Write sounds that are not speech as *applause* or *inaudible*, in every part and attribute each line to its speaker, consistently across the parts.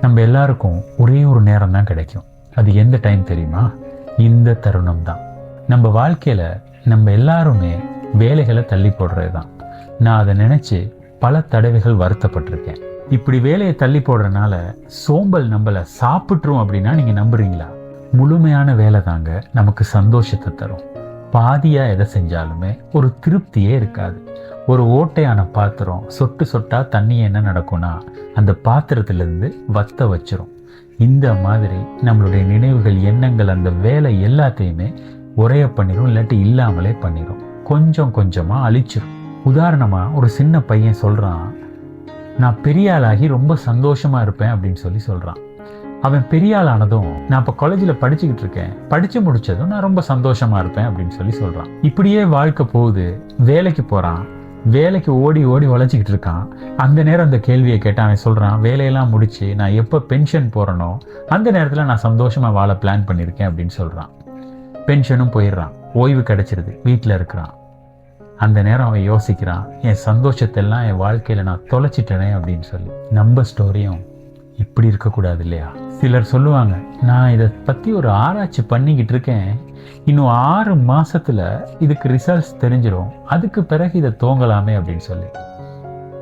Speaker 1: நம்ம எல்லாருக்கும் ஒரே ஒரு நேரம் தான் கிடைக்கும். அது எந்த டைம் தெரியுமா? இந்த தருணம் தான். நம்ம வாழ்க்கையில் நம்ம எல்லாருமே வேலைகளை தள்ளி போடுறது தான் நான் அதை நினச்சி பல தடவைகள் வருத்தப்பட்டிருக்கேன். இப்படி வேலையை தள்ளி போடுறதுனால சோம்பல் நம்மளை சாப்பிட்ரும் அப்படின்னா நீங்கள் நம்புறீங்களா? முழுமையான வேலை தாங்க நமக்கு சந்தோஷத்தை தரும். பாதியாக எதை செஞ்சாலுமே ஒரு திருப்தியே இருக்காது. ஒரு ஓட்டையான பாத்திரம் சொட்டு சொட்டாக தண்ணி என்ன நடக்கும்னா அந்த பாத்திரத்துலேருந்து வத்த வச்சிரும். இந்த மாதிரி நம்மளுடைய நினைவுகள் எண்ணங்கள் அந்த வேலை எல்லாத்தையுமே உரைய பண்ணிடும் இல்லாட்டி இல்லாமலே பண்ணிடும் கொஞ்சம் கொஞ்சமாக அழிச்சிடும் உதாரணமாக ஒரு சின்ன பையன் சொல்கிறான் நான் பெரிய ஆளாகி ரொம்ப சந்தோஷமாக இருப்பேன் அப்படின்னு சொல்லி சொல்கிறான் அவன் பெரிய ஆள் ஆனதும் நான் இப்போ காலேஜில் படிச்சுக்கிட்டு இருக்கேன். படித்து முடிச்சதும் நான் ரொம்ப சந்தோஷமாக இருப்பேன் அப்படின்னு சொல்லி சொல்கிறான் இப்படியே வாழ்க்கை போகுது. வேலைக்கு போகிறான் வேலைக்கு ஓடி ஓடி உழைச்சிக்கிட்டு இருக்கான். அந்த நேரம் அந்த கேள்வியை கேட்டால் அவன் சொல்கிறான் வேலையெல்லாம் முடிச்சு நான் எப்போ பென்ஷன் போகிறனோ அந்த நேரத்தில் நான் சந்தோஷமாக வாழ பிளான் பண்ணியிருக்கேன் அப்படின்னு சொல்கிறான் பென்ஷனும் போயிடுறான். ஓய்வு கிடைச்சிருது. வீட்டில் இருக்கிறான். அந்த நேரம் அவன் யோசிக்கிறான் என் சந்தோஷத்தெல்லாம் என் வாழ்க்கையில் நான் தொலைச்சிட்டேனே அப்படின்னு சொல்லி. நம்ம ஸ்டோரியும் இப்படி இருக்கக்கூடாது இல்லையா? சிலர் சொல்லுவாங்க நான் இதை பற்றி ஒரு ஆராய்ச்சி பண்ணிக்கிட்டு இருக்கேன். இன்னும் ஆறு மாசத்துல இதுக்கு ரிசல்ட்ஸ் தெரிஞ்சிடும் அதுக்கு பிறகு இதை தோங்கலாமே அப்படின்னு சொல்லி.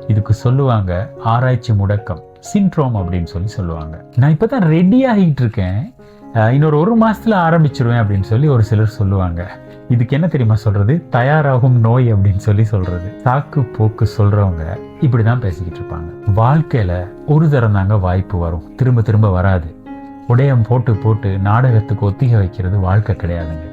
Speaker 1: இதுக்கு சொல்லுவாங்க ஆராய்ச்சி முடக்கம் சின்ட்ரோம் அப்படின்னு சொல்லி சொல்லுவாங்க. நான் இப்போ தான் ரெடி ஆகிட்டு இருக்கேன். இன்னொரு ஒரு மாசத்துல ஆரம்பிச்சிருவேன் அப்படின்னு சொல்லி ஒரு சிலர் சொல்லுவாங்க. இதுக்கு என்ன தெரியுமா சொல்றது? தயாராகும் நோய் அப்படின்னு சொல்லி சொல்றது. சாக்கு போக்கு சொல்றவங்க இப்படிதான் பேசிக்கிட்டு இருப்பாங்க. வாழ்க்கையில ஒரு தரம் தாங்க வாய்ப்பு வரும். திரும்ப திரும்ப வராது. உடையம் போட்டு போட்டு நாடகத்துக்கு ஒத்திகை வைக்கிறது வாழ்க்கை கிடையாதுங்க.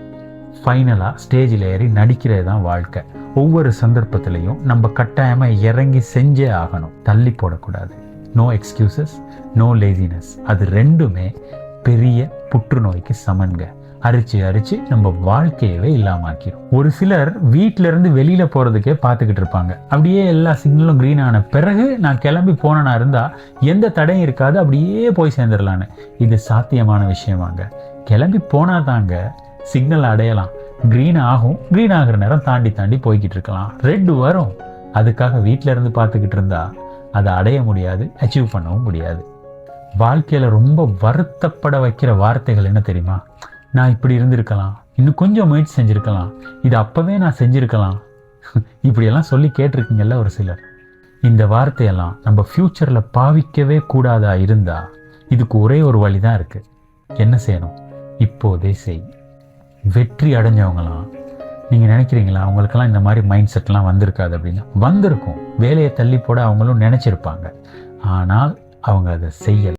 Speaker 1: ஃபைனலாக ஸ்டேஜில் ஏறி நடிக்கிறது தான் வாழ்க்கை. ஒவ்வொரு சந்தர்ப்பத்திலையும் நம்ம கட்டாயமாக இறங்கி செஞ்சே ஆகணும். தள்ளி போடக்கூடாது. நோ எக்ஸ்கியூசஸ் நோ லேசினஸ் அது ரெண்டுமே பெரிய புற்றுநோய்க்கு சமன்க அரிச்சு அரிச்சு நம்ம வாழ்க்கையவே இல்லாமாக்கிரும். ஒரு சிலர் வீட்டில இருந்து வெளியில போறதுக்கே பார்த்துக்கிட்டு இருப்பாங்க. அப்படியே எல்லா சிக்னலும் க்ரீன் ஆன பிறகு நான் கிளம்பி போனனா இருந்தா எந்த தடையும் இருக்காது அப்படியே போய் சேர்ந்துடலான்னு இது சாத்தியமான விஷயமாங்க. கிளம்பி போனா தாங்க சிக்னல் அடையலாம். க்ரீன் ஆகும் க்ரீன் ஆகுற நேரம் தாண்டி தாண்டி போய்கிட்டு இருக்கலாம். ரெட் வரும். அதுக்காக வீட்டில இருந்து பார்த்துக்கிட்டு இருந்தா அதை அடைய முடியாது அச்சீவ் பண்ணவும் முடியாது. வாழ்க்கையில் ரொம்ப வருத்தப்பட வைக்கிற வார்த்தைகள் என்ன தெரியுமா? நான் இப்படி இருந்திருக்கலாம். இன்னும் கொஞ்சம் முயற்சி செஞ்சுருக்கலாம். இது அப்போவே நான் செஞ்சுருக்கலாம். *laughs* இப்படியெல்லாம் சொல்லி கேட்டிருக்கீங்கல்ல ஒரு சிலர். இந்த வார்த்தையெல்லாம் நம்ம ஃப்யூச்சரில் பாவிக்கவே கூடாதா இருந்தா இதுக்கு ஒரே ஒரு வழி தான் இருக்குது என்ன செய்யணும்? இப்போதே செய். வெற்றி அடைஞ்சவங்களாம். நீங்கள் நினைக்கிறீங்களா? அவங்களுக்கெல்லாம் இந்த மாதிரி மைண்ட் செட்லாம் வந்திருக்காது அப்படின்னா? வந்திருக்கும். வேலையை தள்ளி போட அவங்களும் நினச்சிருப்பாங்க. ஆனால் அவங்க அதை செய்யலை.